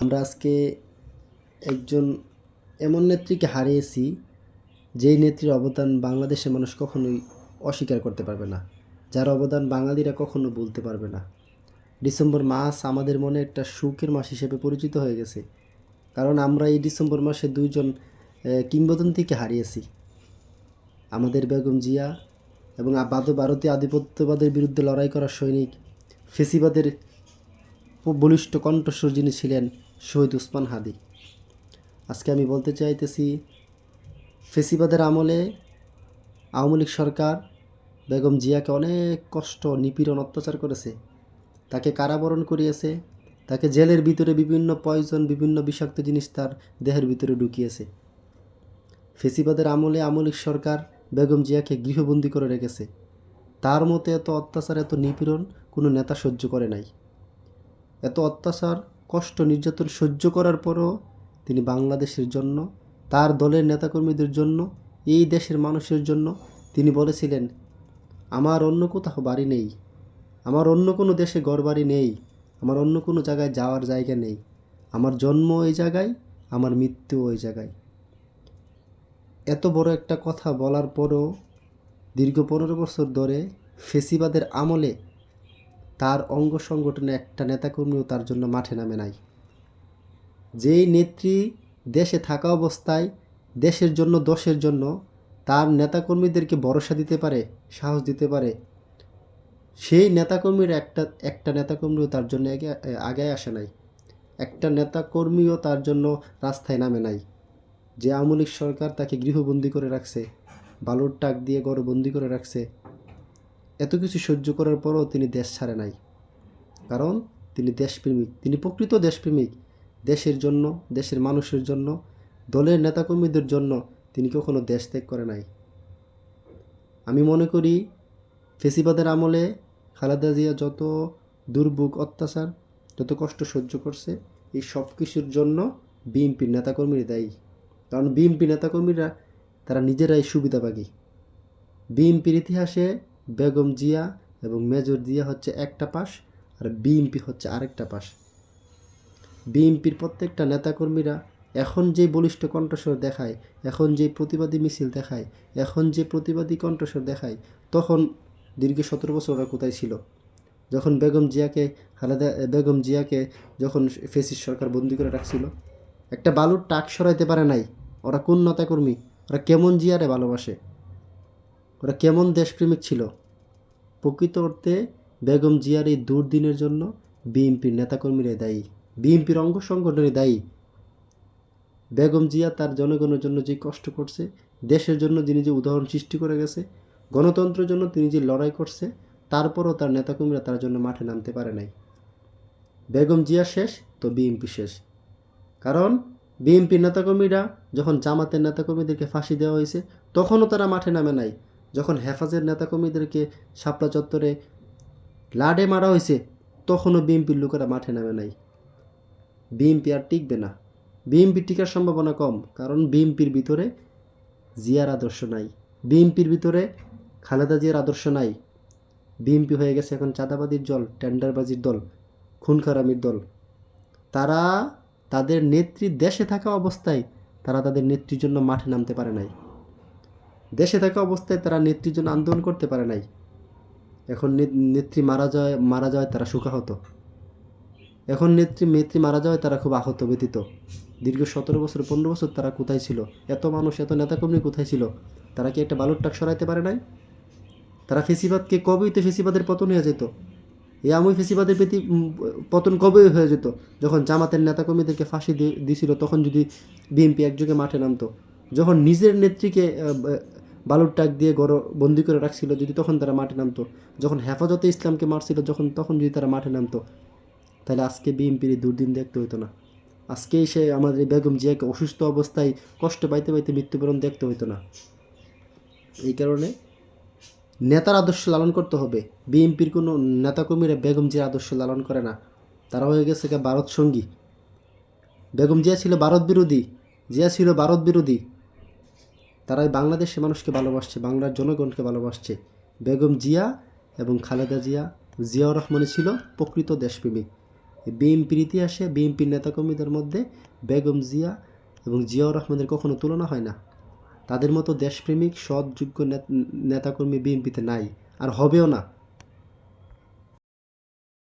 আমরা আজকে একজন এমন নেত্রীকে হারিয়েছি, যেই নেত্রীর অবদান বাংলাদেশের মানুষ কখনোই অস্বীকার করতে পারবে না। যার অবদান বাঙালিরা কখনো বলতে পারবে না। ডিসেম্বর মাস আমাদের মনে একটা সুখের মাস হিসেবে পরিচিত হয়ে গেছে। কারণ আমরা এই ডিসেম্বর মাসে দুইজন কিংবদন্তিকে হারিয়েছি। আমাদের বেগম জিয়া এবং বাদ ভারতীয় আধিপত্যবাদের বিরুদ্ধে লড়াই করা সৈনিক, ফেসিবাদের বলিষ্ঠ কণ্ঠস্বর যিনি ছিলেন শহীদ উসমান হাদি। আজকে আমি বলতে চাইতেছি, ফেসিবাদের আমলে আওয়ামী লীগ সরকার বেগম জিয়াকে অনেক কষ্ট, নিপীড়ন অত্যাচার করেছে। তাকে কারাবরণ করিয়েছে। তাকে জেলের ভিতরে বিভিন্ন পয়জন, বিভিন্ন বিষাক্ত জিনিস তার দেহের ভিতরে ঢুকিয়েছে। ফেসিবাদের আমলে আওয়ামী লীগ সরকার বেগম জিয়াকে গৃহবন্দী করে রেখেছে। তার মতে এত অত্যাচার, এত নিপীড়ন কোনো নেতা সহ্য করে নাই। এত অত্যাচার, কষ্ট, নির্যাতন সহ্য করার পরও তিনি বাংলাদেশের জন্য, তার দলের নেতাকর্মীদের জন্য, এই দেশের মানুষের জন্য তিনি বলেছিলেন, আমার অন্য কোথাও বাড়ি নেই, আমার অন্য কোনো দেশে ঘর বাড়ি নেই, আমার অন্য কোনো জায়গায় যাওয়ার জায়গা নেই, আমার জন্ম ওই জায়গায়, আমার মৃত্যু ওই জায়গায়। এত বড় একটা কথা বলার পরও দীর্ঘ পনেরো বছর ধরে ফেসিবাদের আমলে তার অঙ্গ সংগঠনে একটা নেতাকর্মীও তার জন্য মাঠে নামে নাই। যেই নেত্রী দেশে থাকা অবস্থায়, দেশের জন্য দোষের জন্য তার নেতাকর্মীদেরকে ভরসা দিতে পারে, সাহস দিতে পারে, সেই নেতাকর্মীর একটা একটা নেতাকর্মীও তার জন্য আগে আগে আসে নাই। একটা নেতাকর্মীও তার জন্য রাস্তায় নামে নাই। যে আওয়ামী লীগ সরকার তাকে গৃহবন্দী করে রাখছে, বালুর টাক দিয়ে গড় বন্দি করে রাখছে এত কিছু সহ্য করার পরও তিনি দেশ ছাড়ে নাই। কারণ তিনি দেশপ্রেমিক, তিনি প্রকৃত দেশপ্রেমিক। দেশের জন্য, দেশের মানুষের জন্য, দলের নেতাকর্মীদের জন্য তিনি কখনো দেশ ত্যাগ করে নাই। আমি মনে করি, ফেসিবাদের আমলে খালেদা জিয়া যত দুর্ভোগ, অত্যাচার, যত কষ্ট সহ্য করছে, এই সব কিছুর জন্য বিএনপির নেতাকর্মীরা দায়ী। কারণ বিএনপি নেতাকর্মীরা, তারা নিজেরাই সুবিধাভাগী। বিএনপির ইতিহাসে বেগম জিয়া এবং মেজর জিয়া হচ্ছে একটা পাশ আর বিএনপি হচ্ছে আরেকটা পাশ। বিএনপির প্রত্যেকটা নেতাকর্মীরা এখন যে বলিষ্ঠ কণ্ঠস্বর দেখায়, এখন যে প্রতিবাদী মিছিল দেখায়, এখন যে প্রতিবাদী কণ্ঠস্বর দেখায়, তখন দীর্ঘ সতেরো বছর ওরা কোথায় ছিল? যখন বেগম জিয়াকে খালেদা বেগম জিয়াকে যখন ফেসিস সরকার বন্দি করে রাখছিল, একটা বালুর টাক সরাইতে পারে নাই। ওরা কোন নেতাকর্মী? ওরা কেমন জিয়ারে ভালোবাসে? ওরা কেমন দেশপ্রেমিক ছিল? প্রকৃত অর্থে বেগম জিয়ার এই দুর্দিনের জন্য বিএনপির নেতাকর্মীরা দায়ী, বিএনপির অঙ্গ সংগঠনে দায়ী। বেগম জিয়া তার জনগণের জন্য যে কষ্ট করছে, দেশের জন্য যিনি যে উদাহরণ সৃষ্টি করে গেছে, গণতন্ত্রের জন্য তিনি যে লড়াই করছে, তারপরও তার নেতাকর্মীরা তার জন্য মাঠে নামতে পারে নাই। বেগম জিয়া শেষ তো বিএনপি শেষ। কারণ বিএনপির নেতাকর্মীরা যখন জামাতের নেতাকর্মীদেরকে ফাঁসি দেওয়া হয়েছে, তখনও তারা মাঠে নামে নাই। যখন হেফাজের নেতাকর্মীদেরকে শাপলা চত্বরে লাডে মারা হয়েছে, তখনও বিএনপির লোকেরা মাঠে নামে নাই। বিএনপি আর টিকবে না। বিএনপি টিকার সম্ভাবনা কম, কারণ বিএনপির ভিতরে জিয়ার আদর্শ নাই। বিএনপির ভিতরে খালেদা জিয়ার আদর্শ নাই। বিএনপি হয়ে গেছে এখন চাঁদাবাজির দল, টেন্ডারবাজির দল, খুনখারামির দল। তারা তাদের নেত্রী দেশে থাকা অবস্থায় তারা তাদের নেত্রীর জন্য মাঠে নামতে পারে নাই। দেশে থাকা অবস্থায় তারা নেত্রীর জন্য আন্দোলন করতে পারে নাই। এখন নেত্রী মারা যায় মারা যায় তারা সুখাহত এখন নেত্রী নেত্রী মারা যাওয়ায় তারা খুব আহত ব্যতীত। দীর্ঘ সতেরো বছর, পনেরো বছর তারা কোথায় ছিল? এত মানুষ, এত নেতাকর্মী কোথায় ছিল? তারা কি একটা বালুর টাক সরাইতে পারে নাই? তারা ফেসিবাদকে কবেই তো ফেসিবাদের পতন হয়ে যেত? এই আমি ফেসিবাদের প্রতি পতন কবে হয়ে যেত? যখন জামাতের নেতাকর্মীদেরকে ফাঁসি দি- দিছিল, তখন যদি বিএনপি একযোগে মাঠে নামতো, যখন নিজের নেত্রীকে বালুর টাক দিয়ে গড়, বন্দি করে রাখছিল যদি তখন তারা মাঠে নামতো। যখন হেফাজতে ইসলামকে মারছিল যখন তখন যদি তারা মাঠে নামতো। তাহলে আজকে বিএনপির দুর্দিন দেখতে হতো না। আজকেই সে আমাদের বেগম জিয়াকে অসুস্থ অবস্থায় কষ্ট পাইতে পাইতে মৃত্যুবরণ দেখতে হতো না। এই কারণে নেতার আদর্শ লালন করতে হবে। বিএনপির কোনো নেতাকর্মীরা বেগম জিয়ার আদর্শ লালন করে না। তারা হয়ে গেছে ভারত সঙ্গী। বেগম জিয়া ছিল ভারত বিরোধী। জিয়া ছিল ভারত বিরোধী। তারা এই বাংলাদেশের মানুষকে ভালোবাসছে, বাংলার জনগণকে ভালোবাসছে। বেগম জিয়া এবং খালেদা জিয়া, জিয়াউর রহমানই ছিল প্রকৃত দেশপ্রেমিক বিএনপির ইতিহাসে বিএনপির নেতাকর্মীদের মধ্যে বেগম জিয়া এবং জিয়াউর রহমানের কখনো তুলনা হয় না। তাদের মতো দেশপ্রেমিক, সৎযোগ্য নেত- নেতাকর্মী বিএনপিতে নাই, আর হবেও না।